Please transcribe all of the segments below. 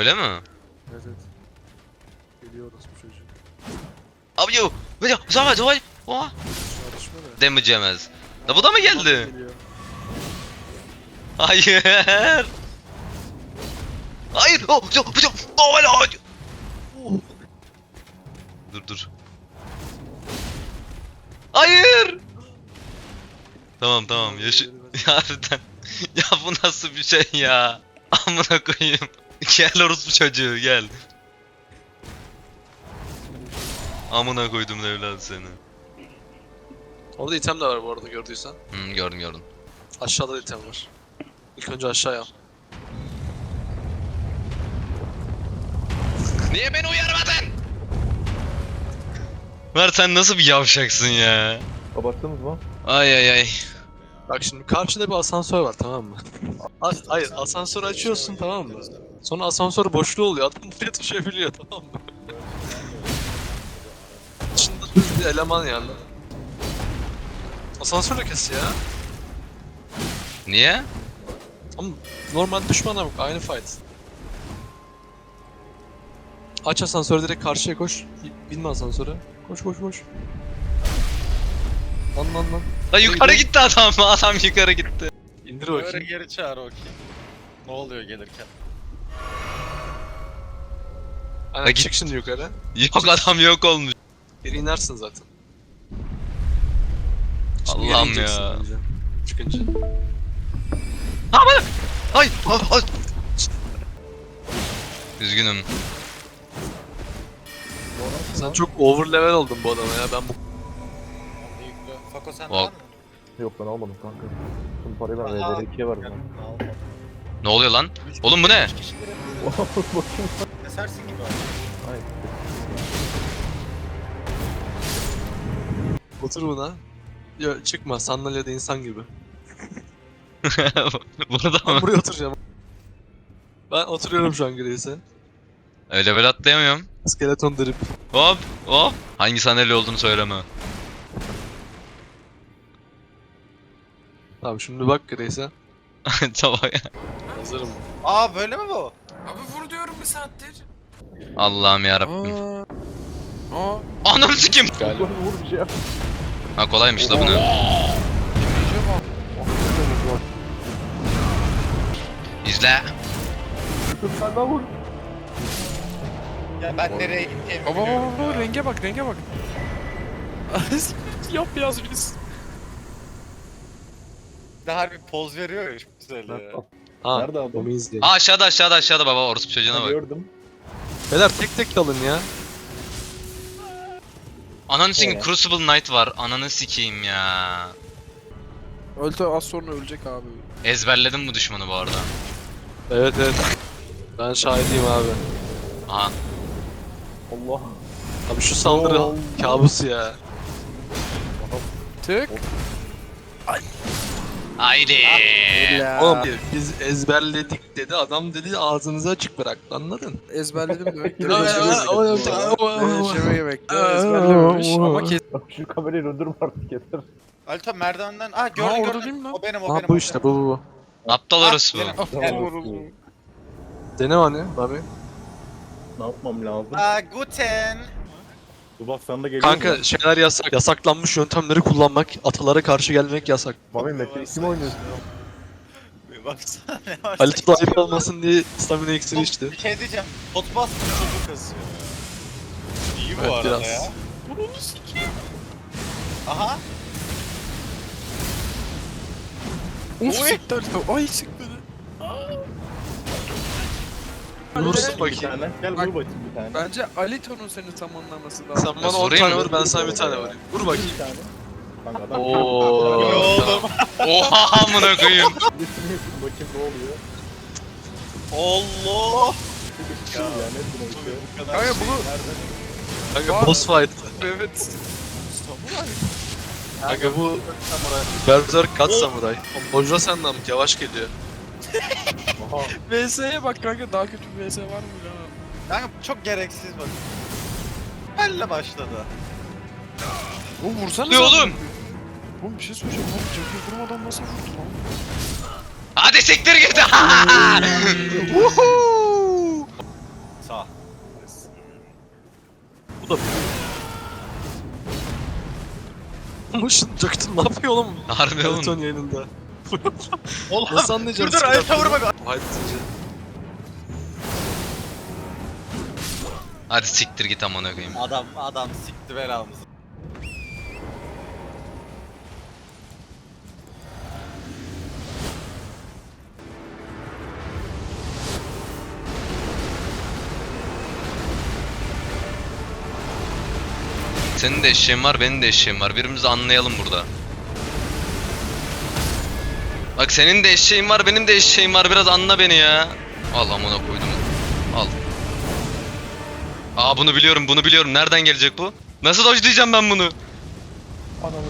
Öyle mi? Evet evet. Geliyoruz bu çocuğu. Abi yo. Yo. Zaman zaman. Oha. Çarpışma da. Damage yemez. Da bu da mı geldi? Geliyor. Hayır. Hayır. Oh, oh, oh, oh, oh, oh. Dur dur. Hayır. Tamam tamam yaşı... Ya Harbiden. ya bu nasıl bir şey ya? Amına koyayım. Gel orospu çocuğu gel. Amına koydum evladı seni. Orada item de var bu arada gördüysen. Hmm, gördüm gördüm. Aşağıda da item var. İlk önce aşağıya. Niye beni uyarmadın? Mert sen nasıl bir yavşaksın ya? Abarttınız mı? Ay ay ay. Bak şimdi karşıda bir asansör var tamam mı? As- Hayır asansörü açıyorsun tamam mı? Sonra asansör boşluğu oluyor adam buraya düşebiliyor tamam mı? Düz bir eleman yani. Asansörle kes ya. Niye? Ama normal düşmana bak aynı fight. Aç asansörü direkt karşıya koş. Binme asansöre. Koş koş koş. Lan lan lan. Lan yukarı gitti adam. Adam yukarı gitti. İndir Böyle bakayım. geri çağır o kim? Ne oluyor gelirken? Aynen git. çık şimdi yukarı. Yok adam yok olmuş. Geri inersin zaten. Şimdi Allah'ım ineceksin ya. bence. Çıkınca. Ay, ay, ay. Üzgünüm. Sen çok over level oldun bu adama ya ben bu. Fako sen Bak. var mı? Yok ben almadım kanka. Tüm parayı ben Aha. VDR2'ye verdim. Yok, almadım. Ne oluyor lan? Üç Oğlum bu ne? üç kişileri Bakayım. kesersin gibi abi. Ay. otur buna. Ya çıkma sandalyede insan gibi. Burada Ben mı? buraya oturacağım. Ben oturuyorum şu an Grace'e. Öyle böyle atlayamıyorum. Skeleton drip. Hop, hop. Hangi sandalye olduğunu söyleme. Tamam şimdi bak Grace'e. tamam ya. Hazırım. Aa böyle mi bu? Abi vur diyorum bir saattir. Allah'ım yarabbim. Aa. Anam sikim. Vur bir şey yap. Ha kolaymış la bu ne? Damage'e bak. İzle. Sen daha vur. Ya ben nereye gideceğimi Baba baba renge bak renge bak. Yap biraz biz. Bir de harbi poz veriyor ya çok güzel ya. Ha, Nerede adam? onu izleyin. Aa aşağıda aşağıda aşağıda baba orospu çocuğuna Ha, bak. Gördüm. Beyler tek tek dalın ya. Ananı sikeyim Ee? Crucible Knight var. Ananı sikeyim ya. Öldü az sonra ölecek abi. Ezberledim bu düşmanı bu arada. Evet evet. Ben şahidiyim abi. Aha. Allah. Abi şu saldırı Oo. kabus ya. Tık. Haydi. Ya. Oğlum biz ezberledik dedi adam dedi ağzınızı açık bıraktı anladın? Ezberledim demek. Değişeme yemekte ezberlememiş ama kes. Şu kamerayı döndürme artık yeter. Alto merdivenden... Aa Ha, gördüm gördüm. O benim o Ha benim. bu işte bu bu bu. Aptal Ah, benim. Tamam. Dene hani abi. Ne yapmam lazım? Aa guten. Bu bak sen de geliyor Kanka şeyler yasak. Yasaklanmış yöntemleri kullanmak, atalara karşı gelmek yasak. Mami Metin kim oynuyorsun? Bir baksana ne var. Ali Tuğ ayıp olmasın diye stamina iksiri içti. Bir şey diyeceğim. Pot bas çocuk kasıyor. İyi bu Evet, arada biraz. ya. Aha. Uf siktir. Ay siktir. Vursun Bir bakayım. tane. Gel Bak- vur bakayım bir tane. Bence Alito'nun seni tamamlaması lazım. Sen bana 10 vurayım tane vur ben sana bir tane vurayım. Vur bakayım. Bir tane. Kanka adam. Ne Oo. oğlum? Oha amına koyayım. Yapayım bakayım ne oluyor. Allah. Ya ne bunu işte. Kanka bunu Kanka boss fight. evet. Kanka bu Berserk Kat Samurai. Hojra senden yavaş geliyor. Oha. VS'ye bak kanka daha kötü bir VS var mı ya? Kanka çok gereksiz bak. Belle başladı. Oğlum vursana Ne sen. oğlum? Oğlum bir şey söyleyeceğim lan. Jack'i vurmadan nasıl vurdu lan? Hadi siktir git. Woohoo! Sağ. Bu da Motion Jack'tın ne yapıyor oğlum? Harbi oğlum. Telton yayınında. Oğlum Nasıl anlayacaksın? dur dur ayeta vurma. Haydi sence. Hadi siktir git amına koyayım. Adam adam sikti belamızı. Senin de eşeğin var, benim de eşeğim var. Birbirimizi anlayalım burada. Bak senin de eşeğin var, benim de eşeğim var. Biraz anla beni ya. Al amına koydum. Al. Aa bunu biliyorum, bunu biliyorum. Nereden gelecek bu? Nasıl dojlayacağım ben bunu? Ananı.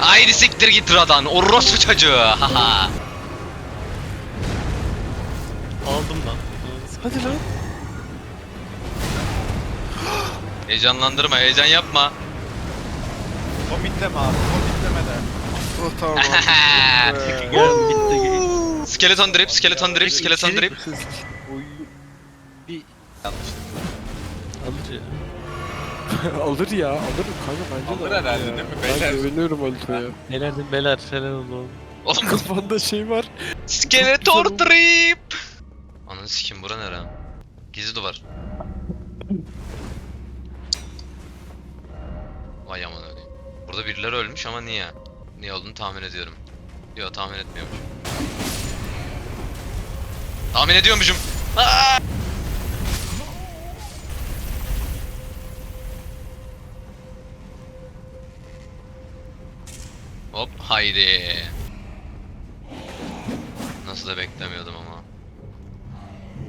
Haydi siktir git Radan. Orospu çocuğu. Haha. Aldım lan. Hadi lan. Heyecanlandırma, heyecan yapma. Komitleme abi komitleme de. Oh tamam. Gel bitti. skeleton drip, skeleton drip, skeleton drip. Uy. Yanlışlıkla. Alır ya. alır ya alır kanka bence Alır de. herhalde ya. değil mi? Ben Beyler. güveniyorum Alito'ya. Nelerdim beler falan oldu. Oğlum Kafanda şey var. skeleton drip. Ananı sikim bura nere? Gizli duvar. Vay aman öyle. Burada birileri ölmüş ama niye? Niye olduğunu tahmin ediyorum. Yok tahmin etmiyormuş. Tahmin ediyormuşum. Aa! Hop haydi. Nasıl da beklemiyordum ama.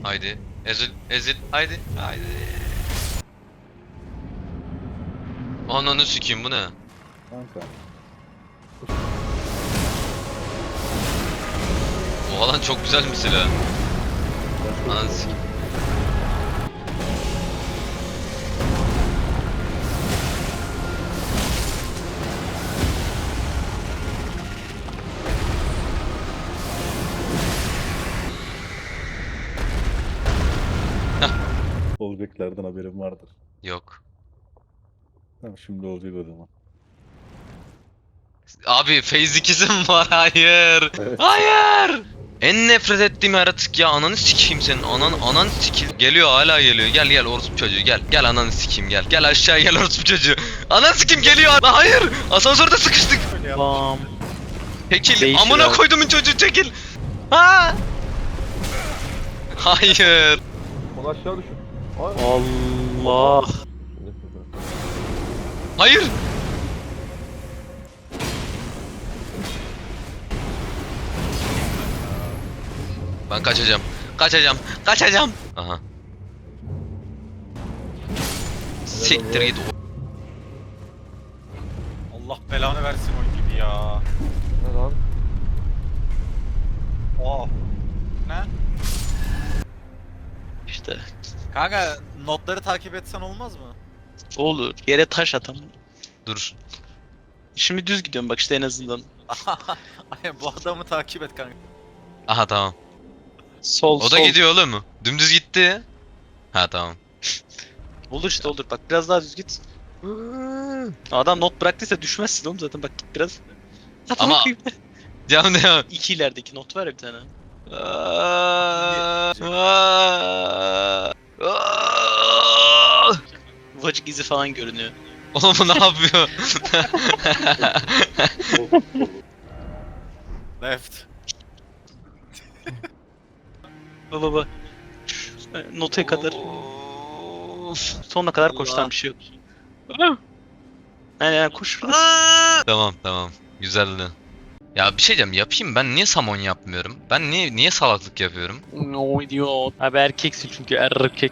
Haydi. Ezil, ezil, haydi, haydi. Ananı sikeyim bu ne? Kanka. O alan çok güzel bir silah. Ananı sikeyim. Olacaklardan haberim vardır. Yok. Tamam şimdi olacak o zaman. Abi phase ikisi mi var? Hayır. Evet. Hayır. En nefret ettiğim yaratık ya ananı sikeyim senin anan anan sikeyim. Geliyor hala geliyor. Gel gel orospu çocuğu gel. Gel ananı sikeyim gel. Gel aşağı gel orospu çocuğu. Ananı sikeyim geliyor. Hayır. Asansörde sıkıştık. Bam. Çekil. Değişir Amına abi. koydumun çocuğu çekil. Ha. Hayır. Onu aşağı düşün. Ay. Allah. Hayır. Ben kaçacağım. Kaçacağım. Kaçacağım. Aha. Siktir git. Allah belanı versin oyun gibi ya. Ne lan? Oh. Ne? İşte Kanka notları takip etsen olmaz mı? Olur. Yere taş atam. Dur. Şimdi düz gidiyorum bak işte en azından. Ay bu adamı takip et kanka. Aha tamam. Sol O da sol. gidiyor oğlum. Dümdüz gitti. Ha tamam. Olur işte olur bak biraz daha düz git. Adam not bıraktıysa düşmezsin oğlum zaten bak git biraz. Ama-. Devam devam. İki ilerideki not var ya bir tane. Ufacık izi falan görünüyor. Oğlum bu ne yapıyor? Left. Baba baba. Notaya kadar sonuna kadar koştan bir şey yok. Yani, yani koş. Tamam tamam. Güzeldi. Ya bir şey diyeceğim yapayım ben niye samon yapmıyorum? Ben niye niye salaklık yapıyorum? No idiot. Abi erkeksin çünkü erkek.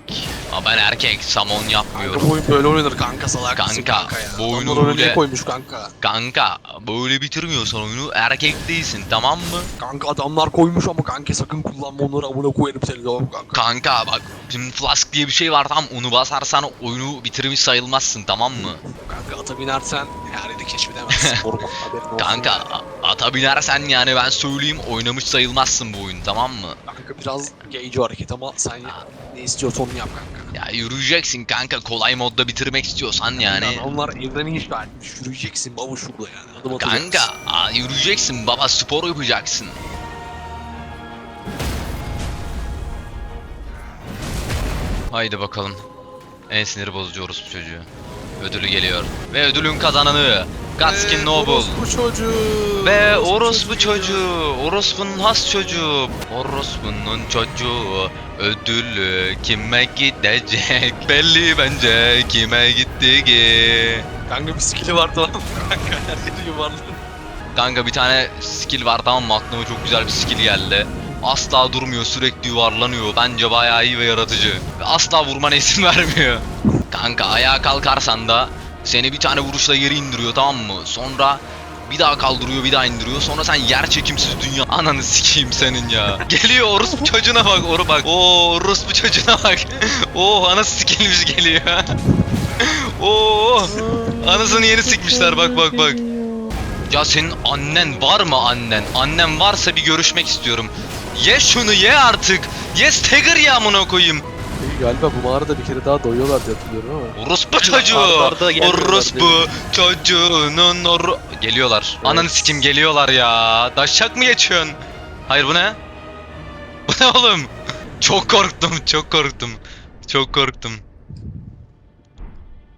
Aa, ben erkek samon Kanka yapmıyorum. bu oyun böyle oynanır kanka salak Kanka, kanka ya. bu oyunu Adamlar böyle- koymuş kanka. Kanka böyle bitirmiyorsan oyunu erkek değilsin tamam mı? Kanka adamlar koymuş ama kanka sakın kullanma onları amına koyarım seni tamam kanka. Kanka bak şimdi flask diye bir şey var tamam onu basarsan oyunu bitirmiş sayılmazsın tamam mı? Kanka ata binersen yani de keşfedemezsin. Korkma haberin olsun. Kanka ata binersen yani ben söyleyeyim oynamış sayılmazsın bu oyun tamam mı? Kanka biraz gayci hareket ama sen ne istiyorsan onu yap kanka. Ya yürüyeceksin kanka kolay modda bitirmek istiyorsan yani. Yani onlar evreni inşa etmiş. Yürüyeceksin baba şurada yani. Adım atacaksın. Kanka aa, yürüyeceksin baba spor yapacaksın. Haydi bakalım. En sinir bozucu orospu çocuğu. Ödülü geliyor. Ve ödülün kazananı Gatskin Ee, Noble. Orospu çocuğu. Ve orospu çocuğu, orospunun has çocuğu, orospunun çocuğu, ödülü kime gidecek belli bence kime gitti ki. Kanka bir skill'i var tamam mı? Kanka her yeri yuvarlanır. Kanka bir tane skill var tamam mı aklıma çok güzel bir skill geldi. Asla durmuyor sürekli yuvarlanıyor bence bayağı iyi ve yaratıcı. Asla vurmana izin vermiyor. Kanka ayağa kalkarsan da seni bir tane vuruşla yere indiriyor tamam mı? Sonra bir daha kaldırıyor bir daha indiriyor sonra sen yer çekimsiz dünya ananı sikeyim senin ya. Geliyor orospu çocuğuna bak oru bak. Oo orospu çocuğuna bak. Oo anası sikilmiş geliyor. Oo anasını yeni sikmişler bak bak bak. Ya senin annen var mı annen? Annen varsa bir görüşmek istiyorum. Ye şunu ye artık. Ye stagger ya amına koyayım. Galiba bu mağarada bir kere daha doyuyorlar diye hatırlıyorum ama. Orospu çocuğu. Arda arda Orospu çocuğunun or... Geliyorlar. Ananı sikim geliyorlar ya. Daşak mı geçiyorsun? Hayır bu ne? Bu ne oğlum? Çok korktum, çok korktum. Çok korktum.